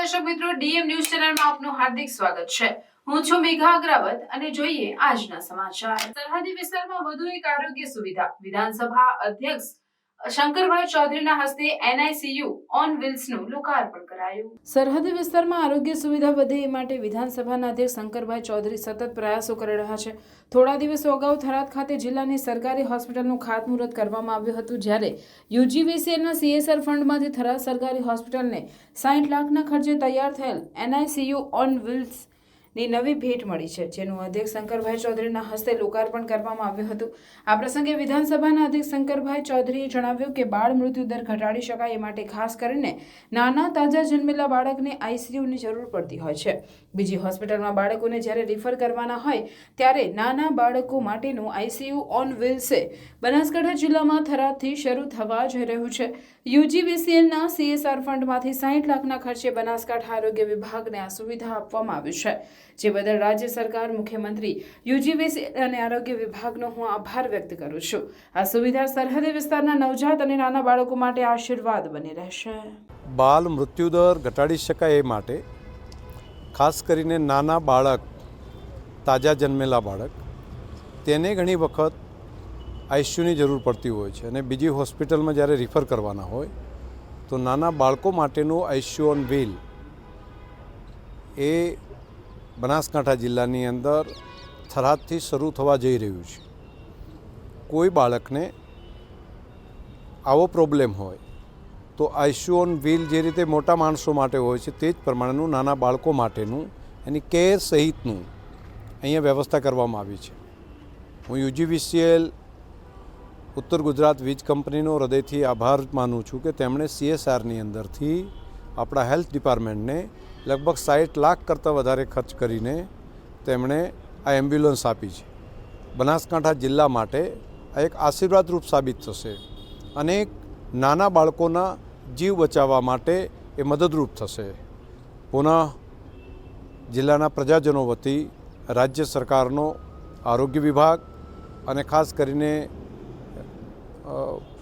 દર્શક મિત્રો, DM news ચેનલમાં આપનું હાર્દિક સ્વાગત છે. હું છું મેઘા અગ્રવત અને જોઈએ આજના સમાચાર. સરહદી વિસ્તારમાં વધુ એક આરોગ્ય સુવિધા. વિધાનસભા અધ્યક્ષ શંકરભાઈ ચૌધરીના હસ્તે એનઆઈસીયુ ઓન વ્હીલ્સનું લોકાર્પણ કરાયું. સરહદી વિસ્તારમાં આરોગ્ય સુવિધા વધે એ માટે વિધાનસભાના અધ્યક્ષ શંકરભાઈ ચૌધરી સતત પ્રયાસો કરી રહ્યા છે. થોડા દિવસો અગાઉ થરાદ ખાતે જિલ્લાની સરકારી હોસ્પિટલનું ખાતમુહૂર્ત કરવામાં આવ્યું હતું, જ્યારે યુજીવીસીએલના સીએસઆર ફંડમાંથી થરાદ સરકારી હોસ્પિટલને સાઠ લાખના ખર્ચે તૈયાર થયેલ એનઆઈસીયુ ઓન વ્હીલ્સ ની નવી ભેટ મળી છે, જેનું અધ્યક્ષ શંકરભાઈ ચૌધરીના હસ્તે લોકાર્પણ કરવામાં આવ્યું હતું. આ પ્રસંગે વિધાનસભાના અધ્યક્ષ શંકરભાઈ ચૌધરીએ જણાવ્યું કે બાળ મૃત્યુ દર ઘટાડી શકાય એ માટે ખાસ કરીને નાના તાજા જન્મેલા બાળકને આઈસીયુની જરૂર પડતી હોય છે. બીજી હોસ્પિટલમાં બાળકોને જ્યારે રિફર કરવાના હોય, ત્યારે નાના બાળકો માટેનું આઈસીયુ ઓન વ્હીલ્સે બનાસકાંઠા જિલ્લામાં થરાદથી શરૂ થવા જઈ રહ્યું છે. યુજીવીસીએલના સીએસઆર ફંડમાંથી સાઠ લાખના ખર્ચે બનાસકાંઠા આરોગ્ય વિભાગને આ સુવિધા આપવામાં આવી છે. જે બદલ રાજ્ય સરકાર, મુખ્યમંત્રી યુજીવીસીએલ અને આરોગ્ય વિભાગનો હું આભાર વ્યક્ત કરું છું. આ સુવિધા સરહદી વિસ્તારના નવજાત અને નાના બાળકો માટે આશીર્વાદ બની રહેશે. બાલ મૃત્યુદર ઘટાડી શકાય એ માટે ખાસ કરીને નાના બાળક, તાજા જન્મેલા બાળક, તેને ઘણી વખત આઈસીયુની જરૂર પડતી હોય છે અને બીજી હોસ્પિટલમાં જ્યારે રિફર કરવાના હોય, તો નાના બાળકો માટેનું આઈસીયુ ઓન વ્હીલ એ બનાસકાંઠા જિલ્લાની અંદર થરાદથી શરૂ થવા જઈ રહ્યું છે. કોઈ બાળકને આવો પ્રોબ્લેમ હોય તો આઈસીયુ ઓન વ્હીલ જે રીતે મોટા માણસો માટે હોય છે તે જ પ્રમાણેનું, નાના બાળકો માટેનું, એની કેર સહિતનું અહીંયા વ્યવસ્થા કરવામાં આવી છે. હું યુજીવીસીએલ, ઉત્તર ગુજરાત વીજ કંપનીનો હૃદયથી આભાર માનું છું કે તેમણે સીએસઆરની અંદરથી આપણા હેલ્થ ડિપાર્ટમેન્ટને લગભગ સાઠ લાખ કરતાં વધારે ખર્ચ કરીને તેમણે આ એમ્બ્યુલન્સ આપી છે. બનાસકાંઠા જિલ્લા માટે આ એક આશીર્વાદરૂપ સાબિત થશે. અનેક નાના બાળકોના જીવ બચાવવા માટે એ મદદરૂપ થશે. પુનઃ જિલ્લાના પ્રજાજનો વતી રાજ્ય સરકારનો આરોગ્ય વિભાગ અને ખાસ કરીને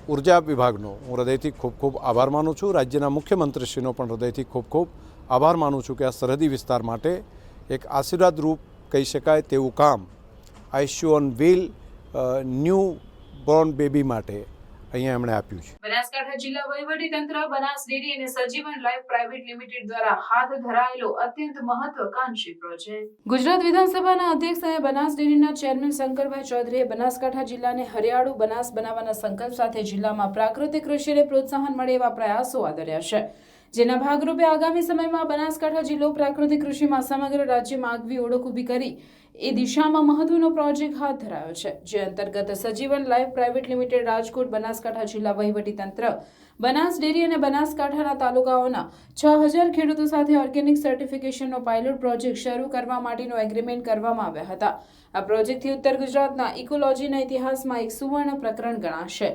ઊર્જા વિભાગનો હું હૃદયથી ખૂબ ખૂબ આભાર માનું છું. રાજ્યના મુખ્યમંત્રીશ્રીનો પણ હૃદયથી ખૂબ ખૂબ આભાર માનું છું કે આ સરહદી વિસ્તાર માટે એક આશીર્વાદરૂપ કહી શકાય તેવું કામ ICU on wheel new born baby માટે અહીંયા એમણે આપ્યું છે. બનાસકાંઠા જિલ્લા વહીવટી તંત્ર બનાસ ડેરી અને સજીવન લાઈફ પ્રાઇવેટ લિમિટેડ દ્વારા હાથ ધરાયેલો અત્યંત મહત્વકાંક્ષી પ્રોજેક્ટ. ગુજરાત વિધાનસભાના અધ્યક્ષ અને બનાસ ડેરીના ચેરમેન શંકરભાઈ ચૌધરીએ બનાસકાંઠા જિલ્લાને હરિયાળુ બનાસ બનાવવાના સંકલ્પ સાથે જિલ્લામાં પ્રાકૃતિક કૃષિને પ્રોત્સાહન મળે એવા પ્રયાસો આદર્યા છે. જેના ભાગરૂપે આગામી સમયમાં બનાસકાંઠા જિલ્લો પ્રાકૃતિક કૃષિમાં સમગ્ર રાજ્યમાં આગવી ઓળખ ઊભી કરી એ દિશામાં મહત્વનો પ્રોજેક્ટ હાથ ધરાયો છે, જે અંતર્ગત Sajivan life private limited Rajkot, Banaskantha જિલ્લા વહીવટી તંત્ર, બનાસ ડેરી અને બનાસકાંઠાના તાલુકાઓના છ હજાર ખેડૂતો સાથે ઓર્ગેનિક સર્ટિફિકેશનનો પાયલોટ પ્રોજેક્ટ શરૂ કરવા માટેનો એગ્રીમેન્ટ કરવામાં આવ્યા હતા. આ પ્રોજેક્ટથી ઉત્તર ગુજરાતના ઇકોલોજીના ઇતિહાસમાં એક સુવર્ણ પ્રકરણ ગણાશે.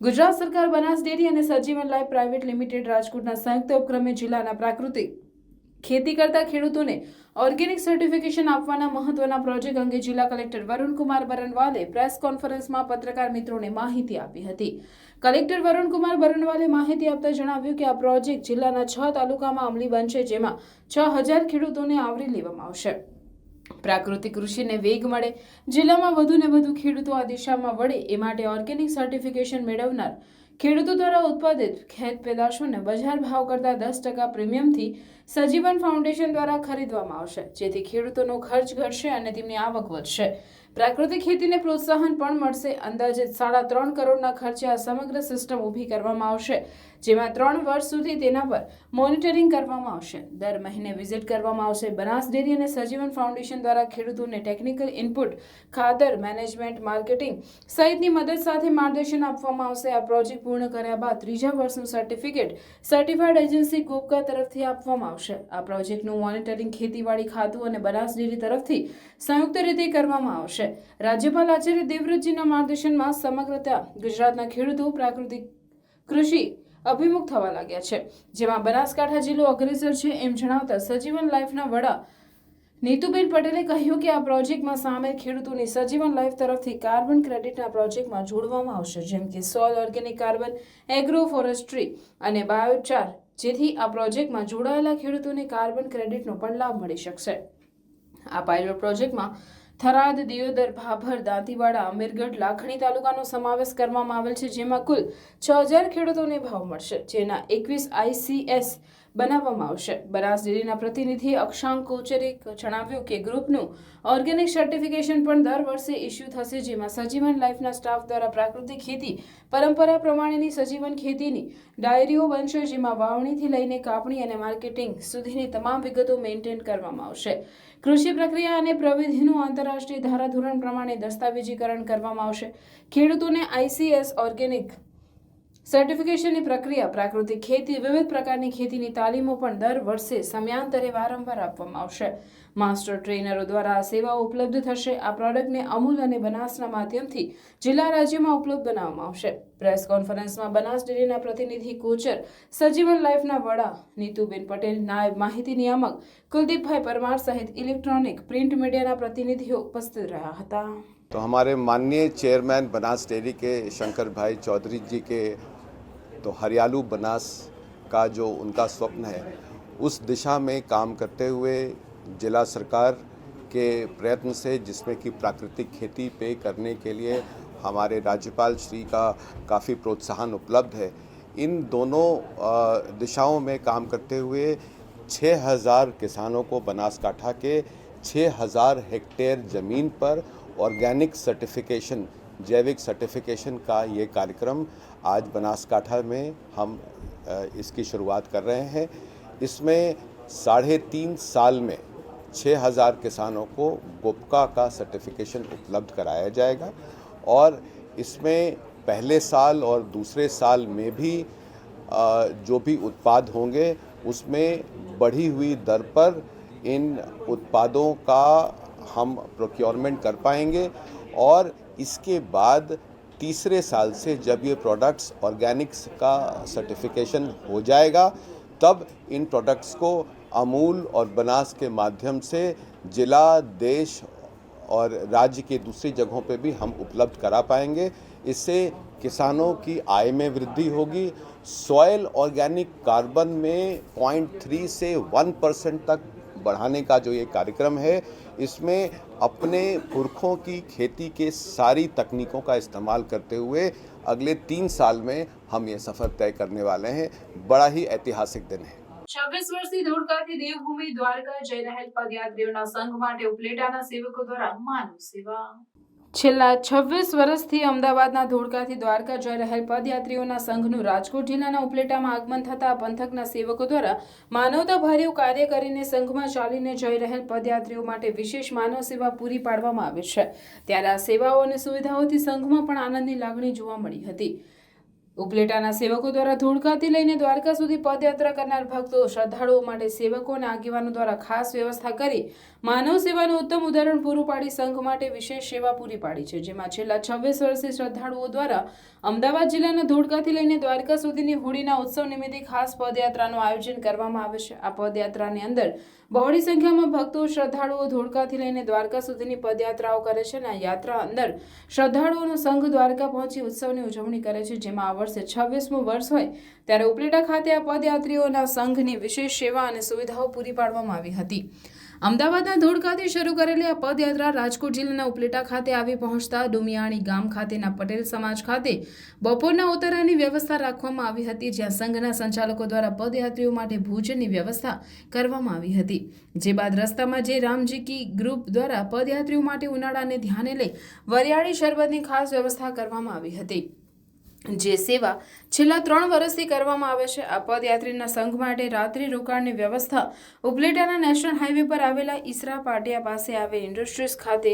ગુજરાત સરકાર બનાસ ડેરી અને સજીવન લાઈફ પ્રાઇવેટ લિમિટેડ રાજકોટના સંયુક્ત ઉપક્રમે જિલ્લાના પ્રાકૃતિક ખેતી કરતા ખેડૂતોને ઓર્ગેનિક સર્ટિફિકેશન આપવાના મહત્વના પ્રોજેક્ટ અંગે જિલ્લા કલેક્ટર વરુણકુમાર બરનવાલે પ્રેસ કોન્ફરન્સમાં પત્રકાર મિત્રોને માહિતી આપી હતી. કલેક્ટર વરુણકુમાર બરનવાલે માહિતી આપતા જણાવ્યું કે આ પ્રોજેક્ટ જિલ્લાના છ તાલુકામાં અમલી બનશે, જેમાં છ હજાર ખેડૂતોને આવરી લેવામાં આવશે. પ્રાકૃતિક કૃષિને વેગ મળે, જિલ્લામાં વધુ ને વધુ ખેડૂતો આ દિશામાં વળે, એ માટે ઓર્ગેનિક સર્ટિફિકેશન મેળવનાર ખેડૂતો દ્વારા ઉત્પાદિત ખેત પેદાશોને બજાર ભાવ કરતાં દસ ટકા પ્રીમિયમથી સજીવન ફાઉન્ડેશન દ્વારા ખરીદવામાં આવશે, જેથી ખેડૂતોનો ખર્ચ ઘટશે અને તેમની આવક વધશે. પ્રાકૃતિક ખેતીને પ્રોત્સાહન પણ મળશે. અંદાજે સાડા ત્રણ કરોડના ખર્ચે આ સમગ્ર સિસ્ટમ ઊભી કરવામાં આવશે. જેમાં ત્રણ વર્ષ સુધી તેના પર મોનિટરિંગ કરવામાં આવશે. દર મહિને વિઝિટ કરવામાં આવશે. બનાસ ડેરી અને સજીવન ફાઉન્ડેશન દ્વારા ખેડૂતોને ટેકનિકલ ઇનપુટ, ખાતર, મેનેજમેન્ટ, માર્કેટિંગ સહિતની મદદ સાથે માર્ગદર્શન આપવામાં આવશે. આ પ્રોજેક્ટ પૂર્ણ કર્યા બાદ ત્રીજા વર્ષનું સર્ટિફિકેટ સર્ટિફાઈડ એજન્સી ગોપકા તરફથી આપવામાં આવશે. આ પ્રોજેક્ટનું મોનિટરિંગ ખેતીવાડી, ખાતું અને બનાસ ડેરી તરફથી સંયુક્ત રીતે કરવામાં આવશે. રાજ્યપાલ આચાર્ય દેવવ્રતજીના માર્ગદર્શનમાં સમગ્રતા ગુજરાતના ખેડૂતો, પ્રાકૃતિક કૃષિ અભિમુખ થવા લાગ્યા છે. જેમાં બનાસકાંઠા જિલ્લો અગ્રેસર છે એમ જણાવતા સજીવન લાઈફના વડા નીતુબેન પટેલે કહ્યું કે આ પ્રોજેક્ટમાં સામેલ ખેડૂતોની સજીવન લાઈફ તરફથી કાર્બન ક્રેડિટના પ્રોજેક્ટમાં જોડવામાં આવશે. જેમ કે soil organic carbon, agro forestry અને બાયોચાર, જેથી આ પ્રોજેક્ટમાં જોડાયેલા ખેડૂતોને કાર્બન ક્રેડિટનો પણ લાભ મળી શકશે. આ પાયલોટ પ્રોજેક્ટમાં થરાદ, દિયોદર, ભાભર, દાંતીવાડા, અમીરગઢ, લાખણી તાલુકાનો સમાવેશ કરવામાં આવેલ છે, જેમાં કુલ છ હજાર ખેડૂતોને ભાવ મળશે, જેના એકવીસ આઈસીએસ બનાવવામાં આવશે. બનાસ ડેરીના પ્રતિનિધિ અક્ષાંક કોચરે જણાવ્યું કે ગ્રુપનું ઓર્ગેનિક સર્ટિફિકેશન પણ દર વર્ષે ઇસ્યુ થશે, જેમાં સજીવન લાઈફના સ્ટાફ દ્વારા પ્રાકૃતિક ખેતી, પરંપરા પ્રમાણેની સજીવન ખેતીની ડાયરીઓ બનશે, જેમાં વાવણીથી લઈને કાપણી અને માર્કેટિંગ સુધીની તમામ વિગતો મેન્ટેન કરવામાં આવશે. કૃષિ પ્રક્રિયા અને પ્રવિધિનું આંતરરાષ્ટ્રીય ધારાધોરણ પ્રમાણે દસ્તાવેજીકરણ કરવામાં આવશે. ખેડૂતોને આઈસીએસ ઓર્ગેનિક સર્ટિફિકેશનની પ્રક્રિયા પ્રાકૃતિક ખેતી વિવિધ પ્રકારની ખેતીની તાલીમો પણ દર વર્ષે સમયાંતરે વારંવાર આપવામાં આવશે માસ્ટર ટ્રેનરો દ્વારા આ સેવાઓ ઉપલબ્ધ થશે આ પ્રોડક્ટને અમૂલ અને બનાસના માધ્યમથી જિલ્લા રાજ્યમાં ઉપલબ્ધ બનાવવામાં આવશે પ્રેસ કોન્ફરન્સમાં બનાસ ડેરીના પ્રતિનિધિ કોચર સજીવન લાઈફના વડા નીતુબેન પટેલ નાયબ માહિતી નિયામક કુલદીપભાઈ પરમાર સહિત ઇલેક્ટ્રોનિક પ્રિન્ટ મીડિયાના પ્રતિનિધિઓ ઉપસ્થિત રહ્યા હતા तो हमारे माननीय चेयरमैन बनास डेयरी के शंकर भाई चौधरी जी के तो हरियालू बनास का जो उनका स्वप्न है, उस दिशा में काम करते हुए जिला सरकार के प्रयत्न से, जिसमें कि प्राकृतिक खेती पे करने के लिए हमारे राज्यपाल श्री का काफ़ी प्रोत्साहन उपलब्ध है। इन दोनों दिशाओं में काम करते हुए 6000 किसानों को बनासकाठा के 6000 हेक्टेयर ज़मीन पर ऑर्गेनिक सर्टिफिकेशन जैविक सर्टिफिकेशन का ये कार्यक्रम आज बनासकाठा में हम इसकी शुरुआत कर रहे हैं। इसमें साढ़े तीन साल में 6000 किसानों को गोपका का सर्टिफिकेशन उपलब्ध कराया जाएगा और इसमें पहले साल और दूसरे साल में भी जो भी उत्पाद होंगे, उसमें बढ़ी हुई दर पर इन उत्पादों का हम प्रोक्योरमेंट कर पाएँगे और इसके बाद तीसरे साल से जब ये प्रोडक्ट्स ऑर्गेनिक्स का सर्टिफिकेशन हो जाएगा, तब इन प्रोडक्ट्स को अमूल और बनास के माध्यम से जिला, देश और राज्य के दूसरी जगहों पे भी हम उपलब्ध करा पाएँगे। इससे किसानों की आय में वृद्धि होगी। सॉयल ऑर्गेनिक कार्बन में पॉइंट थ्री से वन परसेंट तक बढ़ाने का जो ये कार्यक्रम है इसमें अपने पुरखों की खेती के सारी तकनीकों का इस्तेमाल करते हुए अगले तीन साल में हम ये सफ़र तय करने वाले हैं बड़ा ही ऐतिहासिक दिन है છવ્વીસ વર્ષથી ધોળકાથી દેવભૂમિ દ્વારકા જઈ રહેલ પદયાત્રીઓના સંઘ માટે ઉપલેટાના સેવકો દ્વારા માનવ સેવા છેલ્લા છવ્વીસ વર્ષથી અમદાવાદના ધોળકાથી દ્વારકા જઈ રહેલ પદયાત્રીઓના સંઘનું રાજકોટ જિલ્લાના ઉપલેટામાં આગમન થતા પંથકના સેવકો દ્વારા માનવતાભર્યું કાર્ય કરીને સંઘમાં ચાલીને જઈ રહેલ પદયાત્રીઓ માટે વિશેષ માનવ સેવા પૂરી પાડવામાં આવે છે. ત્યારે આ સેવાઓ અને સુવિધાઓથી સંઘમાં પણ આનંદની લાગણી જોવા મળી હતી. ઉપલેટાના સેવકો દ્વારા ધોળકાથી લઈને દ્વારકા સુધી પદયાત્રા કરનાર ભક્તો શ્રદ્ધાળુઓ માટે સેવકો અને આગેવાનો દ્વારા ખાસ વ્યવસ્થા કરી માનવ સેવાનું ઉત્તમ ઉદાહરણ પૂરું પાડી સંઘ માટે વિશેષ સેવા પૂરી પાડી છે, જેમાં છેલ્લા છવ્વીસ વર્ષથી શ્રદ્ધાળુઓ દ્વારા અમદાવાદ જિલ્લાના ધોળકાથી લઈને દ્વારકા સુધીની હોળીના ઉત્સવ નિમિત્તે ખાસ પદયાત્રાનું આયોજન કરવામાં આવે છે. આ પદયાત્રાની અંદર બહોળી સંખ્યામાં ભક્તો શ્રદ્ધાળુઓ ધોળકાથી લઈને દ્વારકા સુધીની પદયાત્રાઓ કરે છે અને આ યાત્રા અંદર શ્રદ્ધાળુઓનો સંઘ દ્વારકા પહોંચી ઉત્સવની ઉજવણી કરે છે, જેમાં આ વર્ષે છવ્વીસમું વર્ષ હોય ત્યારે ઉપલેટા ખાતે આ પદયાત્રીઓના સંઘની વિશેષ સેવા અને સુવિધાઓ પૂરી પાડવામાં આવી હતી. અમદાવાદના ધોળ શરૂ કરેલી આ પદયાત્રા રાજકોટ જિલ્લાના ઉપલેટા ખાતે આવી પહોંચતા ડુમિયાણી ગામ ખાતેના પટેલ સમાજ ખાતે બપોરના ઉતારાની વ્યવસ્થા રાખવામાં આવી હતી, જ્યાં સંઘના સંચાલકો દ્વારા પદયાત્રીઓ માટે ભોજનની વ્યવસ્થા કરવામાં આવી હતી. જે બાદ રસ્તામાં જે રામજી કી ગ્રુપ દ્વારા પદયાત્રીઓ માટે ઉનાળાને ધ્યાને લઈ વરિયાળી શરબતની ખાસ વ્યવસ્થા કરવામાં આવી હતી. જે સેવા છેલ્લા ત્રણ વર્ષથી કરવામાં આવે છે. આ પદયાત્રીના સંઘ માટે રાત્રિ રોકાણની વ્યવસ્થા ઉપલેટાના નેશનલ હાઈવે પર આવેલા ઈસરા પાટિયા પાસે આવેલ ઇન્ડસ્ટ્રીઝ ખાતે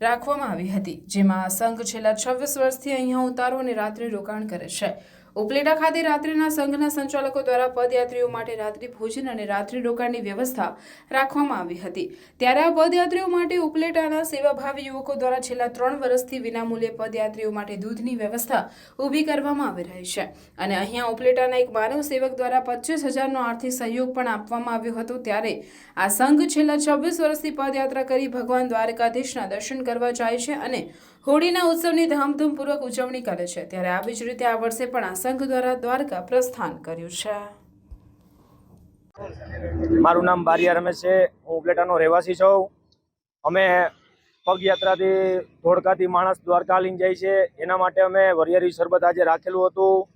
રાખવામાં આવી હતી, જેમાં આ સંઘ છેલ્લા છવ્વીસ વર્ષથી અહીંયા ઉતારો અને રાત્રિ રોકાણ કરે છે. ઉપલેટા ખાતે રાત્રિના સંઘના સંચાલકો દ્વારા પદયાત્રીઓ માટે રાત્રિ ભોજન અને રાત્રિ રોકાણની વ્યવસ્થા રાખવામાં આવી હતી. ત્યારે આ પદયાત્રીઓ માટે ઉપલેટાના સેવાભાવી યુવકો દ્વારા છેલ્લા ત્રણ વર્ષથી વિનામૂલ્યે પદયાત્રીઓ માટે દૂધની વ્યવસ્થા ઊભી કરવામાં આવી રહી છે. અને અહીંયા ઉપલેટાના એક માનવ સેવક દ્વારા પચીસ હજારનો આર્થિક સહયોગ પણ આપવામાં આવ્યો હતો. ત્યારે આ સંઘ છેલ્લા છવ્વીસ વર્ષથી પદયાત્રા કરી ભગવાન દ્વારકાધીશના દર્શન કરવા જાય છે અને હોળીના ઉત્સવની ધામધૂમપૂર્વક ઉજવણી કરે છે. ત્યારે આવી જ રીતે આ વર્ષે પણ આ સંઘ દ્વારા દ્વારકા પ્રસ્થાન કર્યું છે. મારું નામ બારિયા રમેશ છે. હું ઉપલેટાનો રહેવાસી છું. અમે પગયાત્રાથી ધોળકાથી માણસ દ્વારકા લઈને જાય છે. એના માટે અમે વરિયારી શરબત આજે રાખેલું હતું.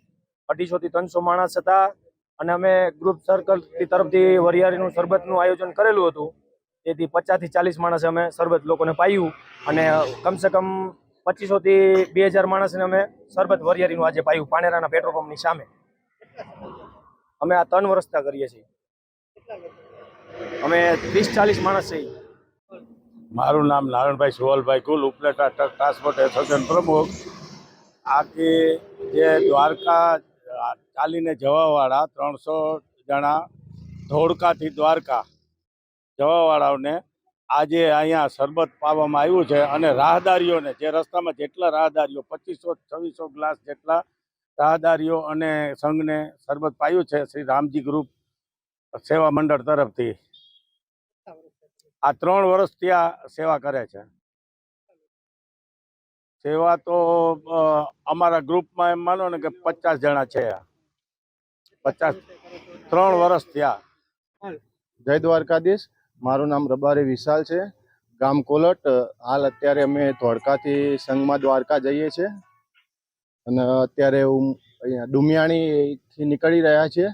અઢીસોથી ત્રણસો માણસ હતા અને અમે ગ્રુપ સર્કલ તરફથી વરિયારીનું શરબતનું આયોજન કરેલું હતું. તેથી પચાસથી ચાલીસ માણસે અમે શરબત લોકોને પાયું અને કમસે કમ પચીસોથી બે હજાર માણસને અમે શરબત વરિયારીનું આજે પાયું પાનેરાના પેટ્રોલ પંપની સામે. અમે આ ત્રણ વર્ષતા કરીએ છીએ. અમે ત્રીસ ચાલીસ માણસ છીએ. મારું નામ નારાયણભાઈ સુવાલભાઈ કુલ, ઉપલેટા ટ્રાન્સપોર્ટ એસોસિએશન પ્રમુખ. આખી જે દ્વારકા ચાલીને જવાવાળા ત્રણસો જણા ધોળકાથી દ્વારકા જવાવાળાઓને આજે અહીંયા શરબત પાવામાં આવ્યું છે અને રાહદારીઓને, જે રસ્તામાં જેટલા રાહદારીઓ, પચીસો, છવ્વીસો ગ્લાસ જેટલા રાહદારીઓ અને સંઘને શરબત પાયું છે શ્રી રામજી ગ્રુપ સેવા મંડળ તરફથી. આ ત્રણ વર્ષ ત્યાં સેવા કરે છે. સેવા તો અમારા ગ્રુપમાં એમ માનો ને કે પચાસ જણા છે. પચાસ, ત્રણ વર્ષ થયા જય દ્વારકાધીશ. મારું નામ રબારી વિશાલ છે. ગામ કોલટ. હાલ અત્યારે અમે ધોળકાથી સંઘમાં દ્વારકા જઈએ છીએ. અને અત્યારે હું અહીંયા ડુમિયાણીથી નીકળી રહ્યા છીએ.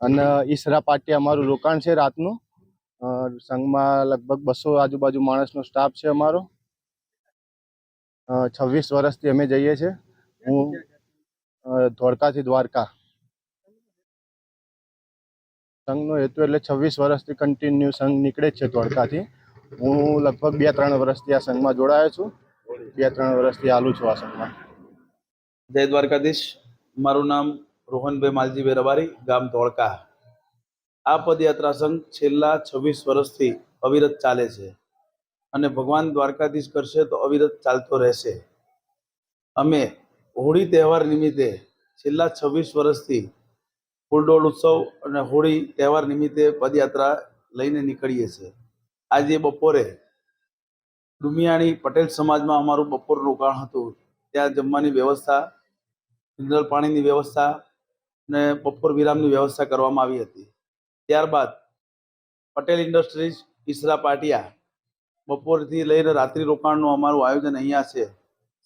અને ઈસરા પાટી અમારું રોકાણ છે રાતનું. સંઘમાં લગભગ બસો આજુબાજુ માણસનો સ્ટાફ છે અમારો. છવ્વીસ વર્ષથી અમે જઈએ છીએ. હું ધોળકાથી દ્વારકા. સંઘનો હેતુ એટલે છવ્વીસ વર્ષથી કન્ટિન્યુ સંઘ નીકળે છે ધોળકાથી હું લગભગ બે ત્રણ વર્ષથી આ સંઘમાં જોડાયો છું. બે ત્રણ વર્ષથી હાલું છું આ સંઘમાં. જય દ્વારકાધીશ. મારું નામ રોહનભાઈ માલજીભાઈ રબારી, ગામ ધોળકા. આ પદયાત્રા સંઘ છેલ્લા છવ્વીસ વર્ષથી અવિરત ચાલે છે અને ભગવાન દ્વારકાધીશ કરશે તો અવિરત ચાલતો રહેશે. અમે હોળી તહેવાર નિમિત્તે છેલ્લા છવ્વીસ વર્ષથી ફૂલડોળ ઉત્સવ અને હોળી તહેવાર નિમિત્તે પદયાત્રા લઈને નીકળીએ છીએ. આજે બપોરે ડુમિયાણી પટેલ સમાજમાં અમારું બપોરનું રોકાણ હતું. ત્યાં જમવાની વ્યવસ્થા, મિનરલ પાણીની વ્યવસ્થા અને બપોર વિરામની વ્યવસ્થા કરવામાં આવી હતી. ત્યારબાદ પટેલ ઇન્ડસ્ટ્રીઝ ઈસરા પાટિયા બપોરથી લઈને રાત્રિ રોકાણનું અમારું આયોજન અહીંયા છે.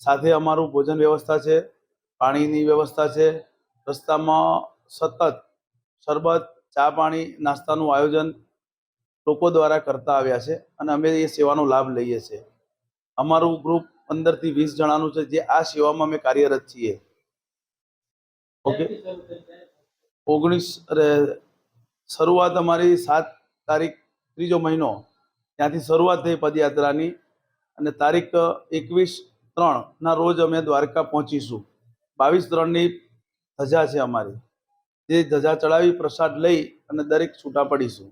સાથે અમારું ભોજન વ્યવસ્થા છે, પાણીની વ્યવસ્થા છે, રસ્તામાં સતત શરબત, ચા પાણી, નાસ્તાનું આયોજન લોકો દ્વારા કરતા આવ્યા છે અને અમે એ સેવાનો લાભ લઈએ છીએ. અમારું ગ્રુપ પંદરથી વીસ જણાનું છે જે આ સેવામાં અમે કાર્યરત છીએ. ઓકે? ઓગણીસ શરૂઆત અમારી સાત તારીખ, ત્રીજો મહિનો. ત્યાંથી શરૂઆત થઈ પદયાત્રાની અને તારીખ એકવીસ ત્રણના રોજ અમે દ્વારકા પહોંચીશું. બાવીસ ત્રણની ધજા છે અમારી. જે ધજા ચડાવી પ્રસાદ લઈ અને દરેક છૂટા પડીશું.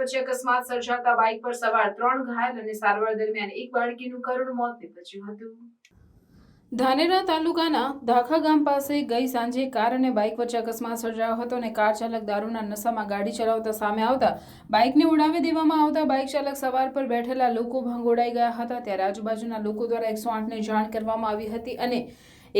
વચ્ચે અકસ્માત સર્જાતા બાઇક પર સવાર ત્રણ ઘાયલ અને સારવાર દરમિયાન એક બાળકીનું કરુણ મોત નીપજ્યું હતું. ધાનેરા તાલુકાના ધાખા ગામ પાસે ગઈ સાંજે કાર અને બાઇક વચ્ચે અકસ્માત સર્જાયો હતો અને કાર ચાલક દારૂના નશામાં ગાડી ચલાવતા સામે આવતા બાઇકને ઉડાવી દેવામાં આવતા બાઇક ચાલક સવાર પર બેઠેલા લોકો ભંગોડાઈ ગયા હતા. ત્યારે આજુબાજુના લોકો દ્વારા એકસો આઠને જાણ કરવામાં આવી હતી અને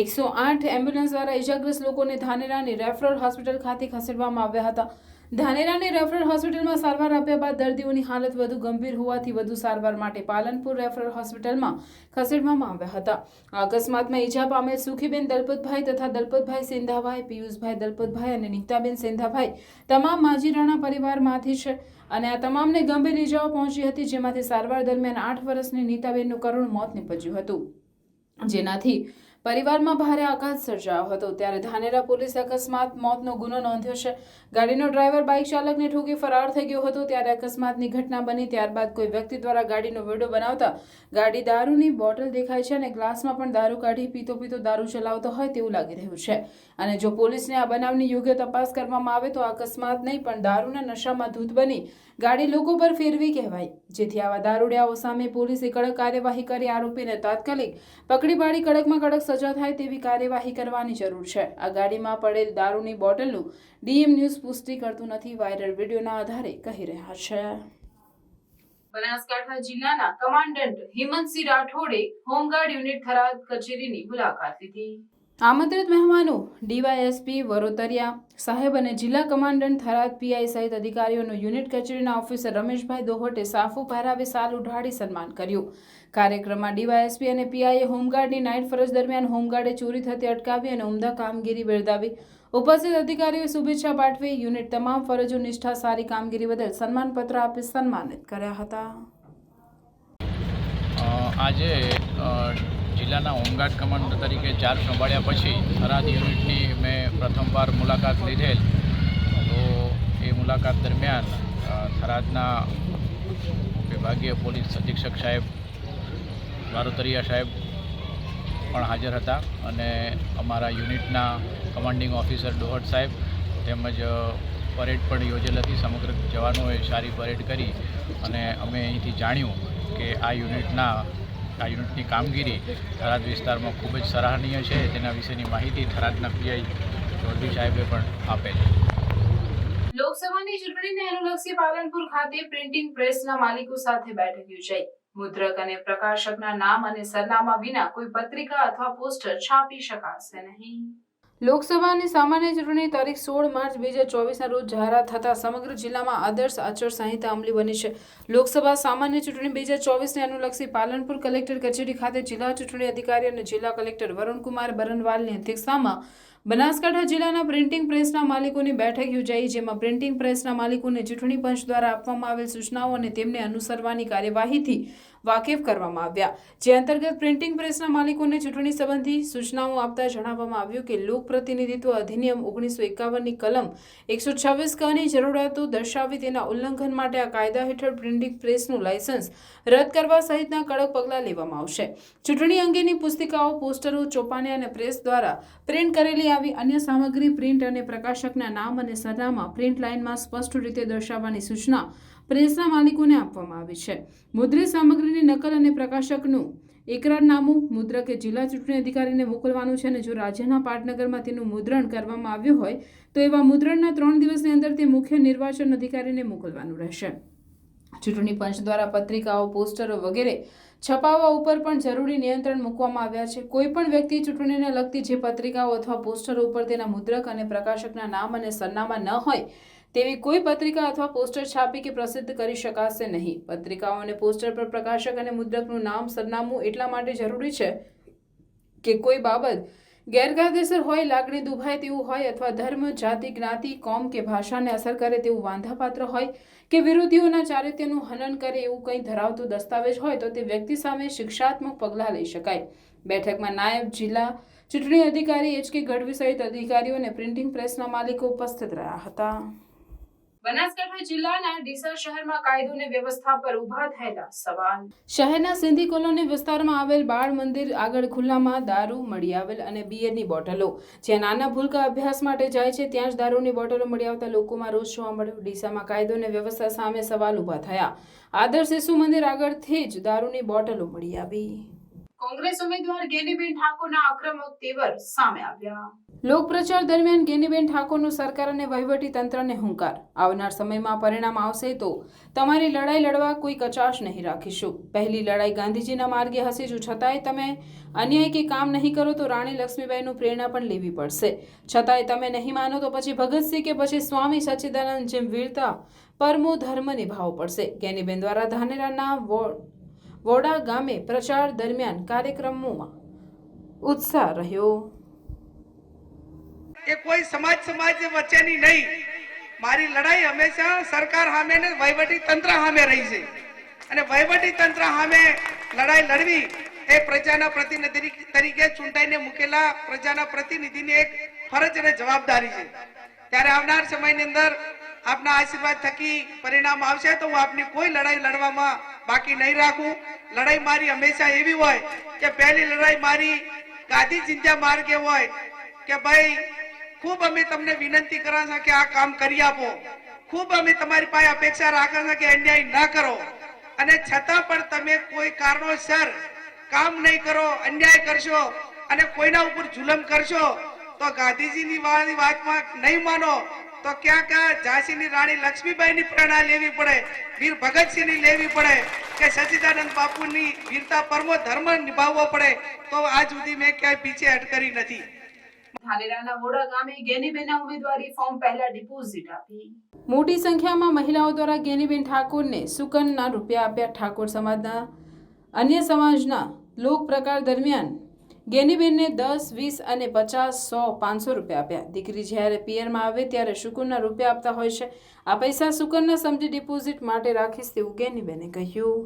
એકસો આઠ એમ્બ્યુલન્સ દ્વારા ઇજાગ્રસ્ત લોકોને ધાનેરાની રેફરલ હોસ્પિટલ ખાતે ખસેડવામાં આવ્યા હતા. ધાનેરાની રેફરલ હોસ્પિટલમાં સારવાર આપ્યા બાદ દર્દીઓની હાલત વધુ ગંભીર હોવાથી વધુ સારવાર માટે પાલનપુર રેફરલ હોસ્પિટલમાં ખસેડવામાં આવ્યા હતા. અકસ્માતમાં ઈજા પામેલ સુખીબેન દલપતભાઈ તથા દલપતભાઈ સિંધાભાઈ પિયુષભાઈ દલપતભાઈ અને નીતાબેન સિંધાભાઈ તમામ માજીરાણા પરિવારમાંથી છે અને આ તમામને ગંભીર ઈજાઓ પહોંચી હતી જેમાંથી સારવાર દરમિયાન આઠ વર્ષની નીતાબેનનું કરુણ મોત નીપજ્યું હતું. જેનાથી પરિવારમાં ભારે આઘાત સર્જાયો હતો. ત્યારે ધાનેરા પોલીસ અકસ્માત મોતનો ગુનો નોંધ્યો છે. ગાડીનો ડ્રાઈવર બાઇક ચાલકને ઠોકી ફરાર થઈ ગયો હતો. ત્યારે અકસ્માતની ઘટના બની. ત્યારબાદ કોઈ વ્યક્તિ દ્વારા ગાડીનો વેડો બનાવતા ગાડી દારૂની બોટલ દેખાય છે અને ગ્લાસમાં પણ દારૂ કાઢી પીતો પીતો દારૂ ચલાવતો હોય તેવું લાગી રહ્યું છે. અને જો પોલીસને આ બનાવની યોગ્ય તપાસ કરવામાં આવે તો અકસ્માત નહીં, પણ દારૂના નશામાં ધૂત બની ગાડી લોકો પર ફેરવી કહેવાય. જેથી આવા દારૂડિયાઓ સામે પોલીસે કડક કાર્યવાહી કરી આરોપીને તાત્કાલિક પકડી પાડી, કડકમાં કડક સજા થાય તેવી કાર્યવાહી કરવાની જરૂર છે. આ ગાડીમાં પડેલ દારૂની બોટલનું ડીએમ ન્યૂઝ પુષ્ટિ કરતું નથી. વાયરલ વિડીયોના આધારે કહી રહ્યા છે. બનાસકાંઠા જિલ્લાના કમાન્ડન્ટ હિમંતસિંહ રાઠોડે હોમગાર્ડ યુનિટ થરાદ કચેરીની મુલાકાત લીધી. આમંત્રિત મહેમાનો, ડીવાયએસપી વરોતરિયા સાહેબ અને જિલ્લા કમાન્ડન્ટ થરાદ પીઆઈ સહિત અધિકારીઓનું યુનિટ કચેરીના ઓફિસર રમેશભાઈ દોહટે સાફુ પહેરાવી સાલ ઉઢાડી સન્માન કર્યું. કાર્યક્રમમાં ડીવાયએસપી અને પીઆઈએ હોમગાર્ડની નાઇટ ફરજ દરમિયાન હોમગાર્ડે ચોરી થતી અટકાવી અને ઉમદા કામગીરી બિરદાવી. ઉપસ્થિત અધિકારીઓએ શુભેચ્છા પાઠવી યુનિટ તમામ ફરજો નિષ્ઠા સારી કામગીરી બદલ સન્માનપત્ર આપી સન્માનિત કર્યા હતા. આજે જિલ્લાના હોમગાર્ડ કમાન્ડર તરીકે ચાર્જ સંભાળ્યા પછી થરાદ યુનિટની મેં પ્રથમવાર મુલાકાત લીધેલ. તો એ મુલાકાત દરમિયાન થરાદના વિભાગીય પોલીસ અધિક્ષક સાહેબ બારોતરિયા સાહેબ પણ હાજર હતા અને અમારા યુનિટના કમાન્ડિંગ ઓફિસર ડોહટ સાહેબ તેમજ પરેડ પણ યોજેલ હતી. સમગ્ર જવાનોએ સારી પરેડ કરી અને અમે અહીંથી જાણ્યું કે આ યુનિટના આ યુનિટની કામગીરી થરાદ વિસ્તારમાં ખૂબ જ સરાહનીય છે. તેના વિશેની માહિતી થરાદના પીઆઈ ચૌધરી સાહેબે પણ આપેલ લોકસભાની ચૂંટણીને અનુલક્ષી પાલનપુર ખાતે પ્રિન્ટિંગ પ્રેસના માલિકો સાથે બેઠક યોજાઈ. મુદ્રક અને પ્રકાશકના નામ અને સરનામા વિના કોઈ પત્રિકા અથવા પોસ્ટર છાપી શકાશે નહીં. લોકસભાની સામાન્ય ચૂંટણી તારીખ સોળ માર્ચ બે હજાર ચોવીસના રોજ જાહેરાત થતાં સમગ્ર જિલ્લામાં આદર્શ આચાર સંહિતા અમલી બની છે. લોકસભા સામાન્ય ચૂંટણી બે હજાર ચોવીસને અનુલક્ષી પાલનપુર કલેક્ટર કચેરી ખાતે જિલ્લા ચૂંટણી અધિકારી અને જિલ્લા કલેક્ટર વરુણકુમાર બરનવાલની અધ્યક્ષતામાં બનાસકાંઠા જિલ્લાના પ્રિન્ટિંગ પ્રેસના માલિકોની બેઠક યોજાઈ, જેમાં પ્રિન્ટિંગ પ્રેસના માલિકોને ચૂંટણી પંચ દ્વારા આપવામાં આવેલ સૂચનાઓ અને તેમને અનુસરવાની કાર્યવાહીથી વાકેફ કરવામાં આવ્યા. જે અંતર્ગત પ્રિન્ટિંગ પ્રેસના માલિકોને ચૂંટણી સંબંધી સૂચનાઓ આપતા જણાવવામાં આવ્યું કે લોક પ્રતિનિધિત્વ અધિનિયમ ઓગણીસો એકાવનની કલમ એકસો છવ્વીસ કની જરૂરિયાતો દર્શાવી તેના ઉલ્લંઘન માટે આ કાયદા હેઠળ પ્રિન્ટિંગ પ્રેસનું લાયસન્સ રદ કરવા સહિતના કડક પગલાં લેવામાં આવશે. ચૂંટણી અંગેની પુસ્તિકાઓ, પોસ્ટરો ચોપાને અને પ્રેસ દ્વારા પ્રિન્ટ કરેલી આવી અન્ય સામગ્રી, પ્રિન્ટ અને પ્રકાશકના નામ અને સરનામા પ્રિન્ટ લાઇનમાં સ્પષ્ટ રીતે દર્શાવવાની સૂચના પ્રેસના માલિકોને આપવામાં આવી છે. મુદ્રિત સામગ્રીની નકલ અને પ્રકાશકનું એકરારનામું મુદ્રકે જિલ્લા ચૂંટણી અધિકારીને મોકલવાનું છે અને જો રાજ્યના પાટનગરમાં તેનું મુદ્રણ કરવામાં આવ્યું હોય, તો એવા મુદ્રણના ત્રણ દિવસની અંદર તે મુખ્ય નિર્વાચન અધિકારીને મોકલવાનું રહેશે. ચૂંટણી પંચ દ્વારા પત્રિકાઓ, પોસ્ટરો વગેરે છપાવવા ઉપર પણ જરૂરી નિયંત્રણ મૂકવામાં આવ્યા છે. કોઈપણ વ્યક્તિ ચૂંટણીને લગતી જે પત્રિકાઓ અથવા પોસ્ટરો ઉપર તેના મુદ્રક અને પ્રકાશકના નામ અને સરનામા ન હોય, તેવી કોઈ પત્રિકા અથવા પોસ્ટર છાપી કે પ્રસિદ્ધ કરી શકાશે નહીં. પત્રિકાઓ અને પોસ્ટર પર પ્રકાશક અને મુદ્રકનું નામ, સરનામું એટલા માટે જરૂરી છે કે કોઈ બાબત ગેરકાયદેસર હોય, લાગણી દુભાય તેવું હોય અથવા ધર્મ, જાતિ, જ્ઞાતિ, કોમ કે ભાષાને અસર કરે તેવું વાંધાપાત્ર હોય કે વિરોધીઓના ચારિત્ર્યનું હનન કરે એવું કંઈ ધરાવતું દસ્તાવેજ હોય તો તે વ્યક્તિ સામે શિક્ષાત્મક પગલાં લઈ શકાય. બેઠકમાં નાયબ જિલ્લા ચૂંટણી અધિકારી એચ કે ગઢવી સહિત અધિકારીઓ અને પ્રિન્ટિંગ પ્રેસના માલિકો ઉપસ્થિત રહ્યા હતા. બનાસકાંઠા જિલ્લાના ડીસા શહેરમાં કાયદો અને વ્યવસ્થા પર ઊભા થયેલા સવાલ. શહેરના સિંધી કોલોની વિસ્તારમાં આવેલ બાળ મંદિર આગળ ખુલ્લામાં દારૂ મળી આવેલ અને બિયરની બોટલો. જ્યાં નાના ભૂલકા અભ્યાસ માટે જાય છે ત્યાં જ દારૂની બોટલો મળી આવતા લોકોમાં રોષ જોવા મળ્યો. ડીસામાં કાયદો અને વ્યવસ્થા સામે સવાલ ઊભા થયા. આદર્શ શિશુ મંદિર આગળથી જ દારૂની બોટલો મળી આવી. કોંગ્રેસ ઉમેદવાર ગેનીબેન ઠાકોરના આક્રમક તેવર સામે આવ્યા. લોકપ્રચાર દરમિયાન ગેનીબેન ઠાકોરનું સરકાર અને વહીવટી તંત્રને હુંકાર. આવનાર સમયમાં પરિણામ આવશે તો તમારી લડાઈ લડવા કોઈ કચાશ નહીં રાખીશું. પહેલી લડાઈ ગાંધીજીના માર્ગે હશે, જો છતાંય તમે અન્યાય કે કામ નહીં કરો તો રાણી લક્ષ્મીબાઈનું પ્રેરણા પણ લેવી પડશે. છતાંય તમે નહીં માનો તો પછી ભગતસિંહ કે પછી સ્વામી સચ્ચિદાનંદ જેમ વીરતા પરમો ધર્મ નિભાવવો પડશે. ગેનીબેન દ્વારા ધાનેરાના વોડા ગામે પ્રચાર દરમિયાન કાર્યક્રમોમાં ઉત્સાહ રહ્યો. એ કોઈ સમાજ સમાજ વચ્ચેની નહીં. મારી લડાઈ હંમેશા સરકાર સામે ને વહીવટી તંત્ર સામે રહી છે. અને વહીવટી તંત્ર સામે લડાઈ લડવી એ પ્રજાના પ્રતિનિધિ તરીકે ચૂંટાઈને મૂકેલા પ્રજાના પ્રતિનિધિની એક ફરજ અને જવાબદારી છે. ત્યારે આવનાર સમયની અંદર આપના આશીર્વાદ થકી પરિણામ આવશે તો હું આપની કોઈ લડાઈ લડવામાં બાકી નહીં રાખું. લડાઈ મારી હંમેશા એવી હોય કે પહેલી લડાઈ મારી ગાંધી ચિંતા માર્ગે હોય કે ભાઈ ખૂબ અમે તમને વિનંતી કરા છે કે આ કામ કરી આપો. ખૂબ અમે તમારી પાસે અપેક્ષા રાખે છે કે અન્યાય ન કરો. અને છતાં પણ તમે કોઈ કારણોસર કામ નહીં કરો, અન્યાય કરશો અને કોઈના ઉપર જુલમ કરશો, તો ગાંધીજીની વાળની વાતમાં નહીં માનો, તો ક્યાં ક્યાં ઝાંસીની રાણી લક્ષ્મીબાઈની પ્રેરણા લેવી પડે, વીર ભગતસિંહની લેવી પડે કે સચિદાનંદ બાપુની વીરતા પરમો ધર્મ નિભાવવો પડે, તો આજ સુધી મેં ક્યાંય પીછે અટકરી નથી. વોડા ગામે ગેનીબેનના ઉમેદવારી ફોર્મ પહેલા ડિપોઝિટ આપી. મોટી સંખ્યામાં મહિલાઓ દ્વારા ગેનીબેન ઠાકોરને સુકનના રૂપિયા આપ્યા ઠાકોર સમાજના અન્ય સમાજના લોક પ્રકાર દરમિયાન ગેનીબેનને દસ, વીસ અને પચાસ, સો, પાંચસો રૂપિયા આપ્યા. દીકરી જ્યારે પિયરમાં આવે ત્યારે શુકનના રૂપિયા આપતા હોય છે. આ પૈસા શુકનના સમજી ડિપોઝિટ માટે રાખીશ તેવું ગેનીબેને કહ્યું.